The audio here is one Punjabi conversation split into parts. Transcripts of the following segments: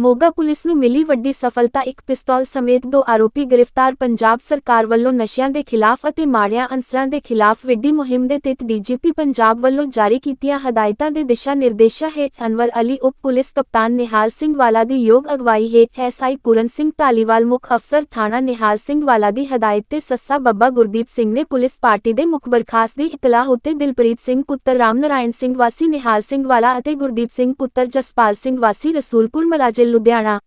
ਮੋਗਾ ਪੁਲਿਸ ਨੂੰ ਮਿਲੀ ਵੱਡੀ ਸਫਲਤਾ, ਇੱਕ ਪਿਸਤੌਲ ਸਮੇਤ ਦੋ ਆਰੋਪੀ ਗ੍ਰਿਫਤਾਰ, ਪੰਜਾਬ ਸਰਕਾਰ ਵੱਲੋਂ ਨਸ਼ਿਆਂ ਦੇ ਖਿਲਾਫ ਅਤੇ ਮਾੜਿਆਂ ਅਨਸਰਾਂ ਦੇ ਖਿਲਾਫ ਵੱਡੀ ਮੁਹਿੰਮ ਦੇ ਤਹਿਤ ਡੀਜੀਪੀ ਪੰਜਾਬ ਵੱਲੋਂ ਜਾਰੀ ਕੀਤੀਆਂ ਹਦਾਇਤਾਂ ਦੇ ਦਿਸ਼ਾ ਨਿਰਦੇਸ਼ਾਂ ਹੇਠ ਅਨਵਰ ਅਲੀ ਉਪ ਪੁਲਿਸ ਕਪਤਾਨ ਨਿਹਾਲ ਸਿੰਘ ਵਾਲਾ ਦੀ ਯੋਗ ਅਗਵਾਈ ਹੇਠ ਐਸਆਈ ਪੂਰਨ ਸਿੰਘ ਢਾਲੀਵਾਲ ਮੁੱਖ ਅਫਸਰ ਥਾਣਾ ਨਿਹਾਲ ਸਿੰਘ ਵਾਲਾ ਦੀ ਹਦਾਇਤ ਤੇ ਸੱਸਾ ਬੱਬਾ ਗੁਰਦੀਪ ਸਿੰਘ ਨੇ ਪੁਲਿਸ ਪਾਰਟੀ ਦੇ ਮੁਖ ਬਰਖਾਸ ਦੀ ਇਤਲਾਹ ਉੱਤੇ ਦਿਲਪ੍ਰੀਤ ਸਿੰਘ, ਪੁੱਤਰ ਰਾਮ ਨਾਰਾਇਣ ਸਿੰਘ ਵਾਸੀ, ਨਿਹਾਲ ਸਿੰਘ ਵਾਲਾ ਅਤੇ ਗੁਰਦੀਪ ਸਿੰਘ, ਪੁੱਤਰ ਜਸਪਾਲ ਸਿੰਘ ਵਾਸੀ, ਰਸੂਲਪੁਰ ਮਲਾਜੇ ਲੁਧਿਆਣਾ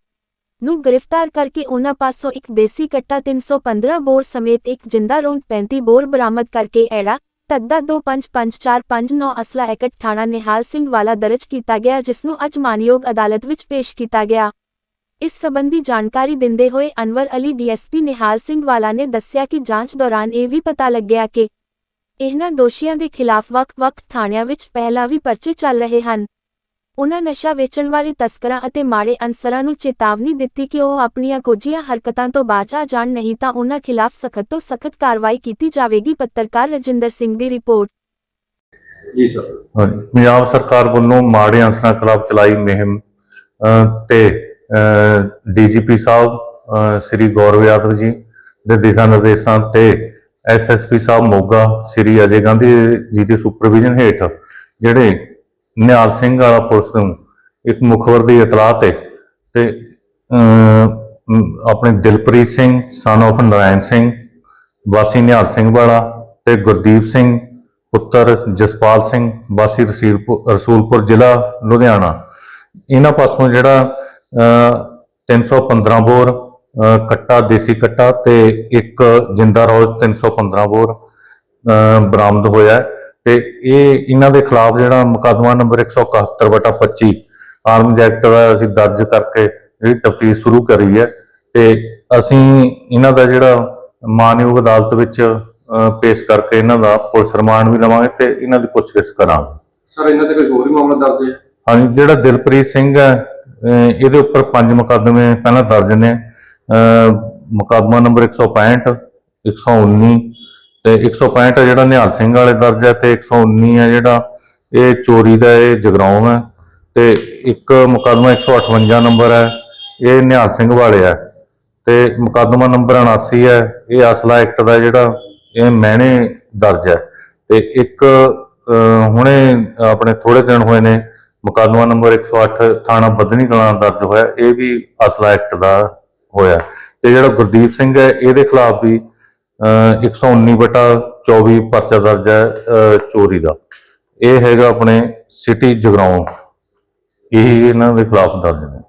ਨੂੰ ਗ੍ਰਿਫਤਾਰ ਕਰਕੇ ਉਹਨਾਂ ਪਾਸੋਂ ਇੱਕ ਦੇਸੀ ਕੱਟਾ 315 ਬੋਰ ਸਮੇਤ ਇੱਕ ਜਿੰਦਾ ਰੌਂਦ 35 ਬੋਰ ਬਰਾਮਦ ਕਰਕੇ ਐੜਾ ਤੱਦਾ 255459 ਅਸਲਾ ਐਕਟ ਥਾਣਾ ਨਿਹਾਲ ਸਿੰਘ ਵਾਲਾ ਦਰਜ ਕੀਤਾ ਗਿਆ, ਜਿਸ ਨੂੰ ਅੱਜ ਮਾਨਯੋਗ ਅਦਾਲਤ ਵਿੱਚ ਪੇਸ਼ ਕੀਤਾ ਗਿਆ। ਇਸ ਸਬੰਧੀ ਜਾਣਕਾਰੀ ਦਿੰਦੇ ਹੋਏ ਅਨਵਰ ਅਲੀ ਡੀਐਸਪੀ ਨਿਹਾਲ ਸਿੰਘ ਵਾਲਾ ਨੇ ਦੱਸਿਆ ਕਿ ਜਾਂਚ ਦੌਰਾਨ ਇਹ ਵੀ ਪਤਾ ਲੱਗਿਆ ਕਿ ਇਹਨਾਂ ਦੋਸ਼ੀਆਂ ਦੇ ਖਿਲਾਫ ਵੱਖ-ਵੱਖ ਥਾਣਿਆਂ ਵਿੱਚ ਪਹਿਲਾਂ ਵੀ ਪਰਚੇ ਚੱਲ ਰਹੇ ਹਨ। ਉਨ੍ਹਾਂ ਨਸ਼ਾ ਵੇਚਣ ਵਾਲੇ ਤਸਕਰਾਂ ਅਤੇ ਮਾੜੇ ਅਨਸਰਾਂ ਨੂੰ ਚੇਤਾਵਨੀ ਦਿੱਤੀ ਕਿ ਉਹ ਆਪਣੀਆਂ ਕੋਝੀਆਂ ਹਰਕਤਾਂ ਤੋਂ ਬਾਜ਼ ਆ ਜਾਣ ਨਹੀਂ ਤਾਂ ਉਨ੍ਹਾਂ ਖਿਲਾਫ ਸਖਤ ਤੋਂ ਸਖਤ ਕਾਰਵਾਈ ਕੀਤੀ ਜਾਵੇਗੀ ਪੱਤਰਕਾਰ ਰਜਿੰਦਰ ਸਿੰਘ ਦੀ ਰਿਪੋਰਟ। ਜੀ ਸਰ। ਹਾਂਜੀ, ਪੰਜਾਬ ਸਰਕਾਰ ਵੱਲੋਂ ਮਾੜੇ ਅਨਸਰਾਂ ਖਿਲਾਫ ਚਲਾਈ ਮੁਹਿੰਮ ਤੇ ਡੀਜੀਪੀ ਸਾਹਿਬ ਸ੍ਰੀ ਗੌਰਵ ਯਾਦਵ ਜੀ ਦੇ ਦਿਸ਼ਾ ਨਿਰਦੇਸ਼ਾਂ ਤੇ ਐਸਐਸਪੀ ਸਾਹਿਬ ਮੋਗਾ ਸ੍ਰੀ ਅਜੇ ਗਾਂਧੀ ਜੀ ਦੇ ਸੁਪਰਵਿਜ਼ਨ ਹੇਠ ਜਿਹੜੇ ਨਿਹਾਲ ਸਿੰਘ ਵਾਲਾ ਪੁਲਿਸ ਨੂੰ ਇੱਕ ਮੁਖਬਰ ਦੀ ਇਤਲਾਹ ਤੇ ਤੇ ਆਪਣੇ ਦਿਲਪ੍ਰੀਤ ਸਿੰਘ ਸਨ of ਨਰਾਇਣ ਸਿੰਘ ਵਾਸੀ ਨਿਹਾਲ ਸਿੰਘ ਵਾਲਾ ਤੇ ਗੁਰਦੀਪ ਸਿੰਘ ਪੁੱਤਰ ਜਸਪਾਲ ਸਿੰਘ ਵਾਸੀ ਰਸੀਲਪੁਰ ਰਸੂਲਪੁਰ ਜ਼ਿਲ੍ਹਾ ਲੁਧਿਆਣਾ। ਇਹਨਾਂ ਪਾਸੋਂ ਜਿਹੜਾ ਅਹ, 315 ਬੋਰ ਕੱਟਾ ਦੇਸੀ ਕੱਟਾ ਤੇ ਇੱਕ ਜਿੰਦਾ ਰੋਜ਼ 315 ਬੋਰ ਬਰਾਮਦ ਹੋਇਆ ਹੈ। ਤੇ ਇਹ ਇਹਨਾਂ ਦੇ ਖਿਲਾਫ ਜਿਹੜਾ ਮੁਕੱਦਮਾ ਨੰਬਰ 171 ਬਟਾ 25 ਆਰਮਜ਼ ਐਕਟ ਦਾ ਅਸੀਂ ਦਰਜ ਕਰਕੇ ਜਿਹੜੀ ਤਫਤੀਸ਼ ਸ਼ੁਰੂ ਕਰੀ ਹੈ ਤੇ ਅਸੀਂ ਇਹਨਾਂ ਦਾ ਜਿਹੜਾ ਮਾਨਯੋਗ ਅਦਾਲਤ ਵਿੱਚ ਪੇਸ਼ ਕਰਕੇ ਇਹਨਾਂ ਦਾ ਪੁਲਿਸ ਰਿਮਾਂਡ ਵੀ ਲਵਾਂਗੇ ਤੇ ਇਹਨਾਂ ਦੀ ਪੁੱਛਗਿੱਛ ਕਰਾਂਗੇ। ਸਰ ਇਹਨਾਂ ਤੇ ਕੋਈ ਹੋਰ ਵੀ ਮਾਮਲਾ ਦਰਜ ਹੈ? ਹਾਂਜੀ ਜਿਹੜਾ ਦਿਲਪ੍ਰੀਤ ਸਿੰਘ ਹੈ ਇਹਦੇ ਉੱਪਰ ਪੰਜ ਮੁਕੱਦਮੇ ਪਹਿਲਾਂ ਦਰਜ ਨੇ ਮੁਕੱਦਮਾ ਨੰਬਰ 165 119 ਤੇ 165 ਹੈ ਜਿਹੜਾ ਨਿਹਾਲ ਸਿੰਘ ਵਾਲੇ ਦਰਜ ਹੈ ਤੇ 119 ਹੈ ਜਿਹੜਾ ਇਹ ਚੋਰੀ ਦਾ ਇਹ ਜਗਰਾਉਂ ਹੈ ਤੇ ਇੱਕ ਮੁਕੱਦਮਾ 158 ਨੰਬਰ ਹੈ, ਇਹ ਨਿਹਾਲ ਸਿੰਘ ਵਾਲੇ ਹੈ ਤੇ ਮੁਕੱਦਮਾ ਨੰਬਰ 79 ਹੈ, ਇਹ ਅਸਲਾ ਐਕਟ ਦਾ ਜਿਹੜਾ ਇਹ ਮਹਿਣੇ ਦਰਜ ਹੈ ਤੇ ਇੱਕ ਹੁਣੇ ਆਪਣੇ ਥੋੜੇ ਦਿਨ ਹੋਏ ਨੇ, ਮੁਕੱਦਮਾ ਨੰਬਰ 108 ਥਾਣਾ ਬਦਨੀ ਕਲਾਂ ਦਰਜ ਹੋਇਆ, ਇਹ ਵੀ ਅਸਲਾ ਐਕਟ ਦਾ ਹੋਇਆ। ਤੇ ਜਿਹੜਾ ਗੁਰਦੀਪ ਸਿੰਘ ਹੈ, ਇਹਦੇ ਖਿਲਾਫ ਵੀ 119 ਬਟਾ 24 ਪਰਚਾ ਦਰਜ ਹੈ ਚੋਰੀ ਦਾ। ਇਹ ਹੈਗਾ ਆਪਣੇ ਸਿਟੀ ਜਗਰਾਉਂ। ਇਹ ਇਹਨਾਂ ਦੇ ਖਿਲਾਫ ਦਰਜ ਨੇ।